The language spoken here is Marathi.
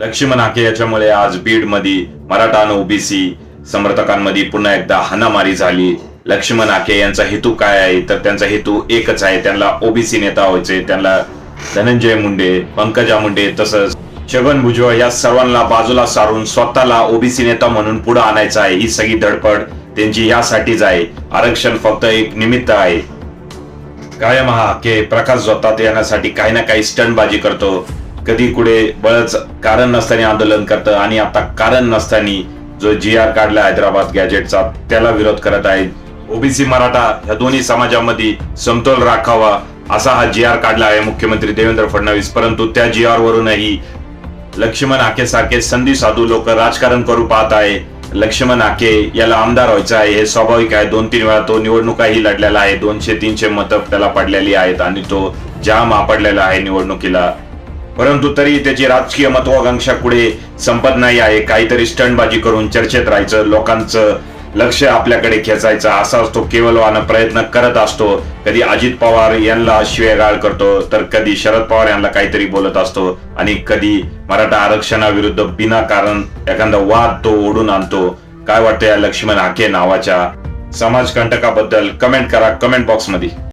लक्ष्मण आके याच्यामुळे आज बीडमध्ये मराठा आणि ओबीसी समर्थकांमध्ये पुन्हा एकदा हानामारी झाली. लक्ष्मण आके यांचा हेतू काय आहे? तर त्यांचा हेतू एकच आहे. त्यांना ओबीसी नेता व्हायचे. त्यांना धनंजय मुंडे पंकजा मुंडे तसंच छगन भुजबळ या सर्वांना बाजूला सारून स्वतःला ओबीसी नेता म्हणून पुढे आणायचं आहे. ही सगळी धडपड त्यांची यासाठीच आहे. आरक्षण फक्त एक निमित्त आहे. कायम हा के प्रकाश जोतात येण्यासाठी काही ना काही स्टंटबाजी करतो. कधी कुठे बळच कारण नसताना आंदोलन करतं आणि आता कारण नसताना जो जी आर काढला हैदराबाद गॅजेटचा त्याला विरोध करत आहेत. ओबीसी मराठा ह्या दोन्ही समाजामध्ये समतोल राखावा असा हा जी आर काढला आहे मुख्यमंत्री देवेंद्र फडणवीस. परंतु त्या जी आर वरूनही लक्ष्मण आके सारखे संधी साधू लोक राजकारण करू पाहत आहे. लक्ष्मण हाके याला आमदार व्हायचं आहे हे स्वाभाविक आहे. दोन तीन वेळा तो निवडणुकाही लढलेला आहे. दोनशे तीनशे मतं त्याला पडलेली आहेत आणि तो जाम आपडलेला आहे निवडणुकीला. परंतु तरी त्याची राजकीय महत्वाकांक्षा पुढे संपत नाही आहे. काहीतरी स्टंटबाजी करून चर्चेत राहायचं लोकांचं लक्ष आपल्याकडे खेचायचं असा तो केवलवानं प्रयत्न करत असतो. कधी अजित पवार यांना शिवेगाळ करतो तर कधी शरद पवार यांना काहीतरी बोलत असतो. आणि कधी मराठा आरक्षणाविरुद्ध बिना कारण एखादा वाद तो ओढून आणतो. काय वाटतं या लक्ष्मण हाके नावाच्या समाजकंटकाबद्दल? कमेंट करा कमेंट बॉक्समध्ये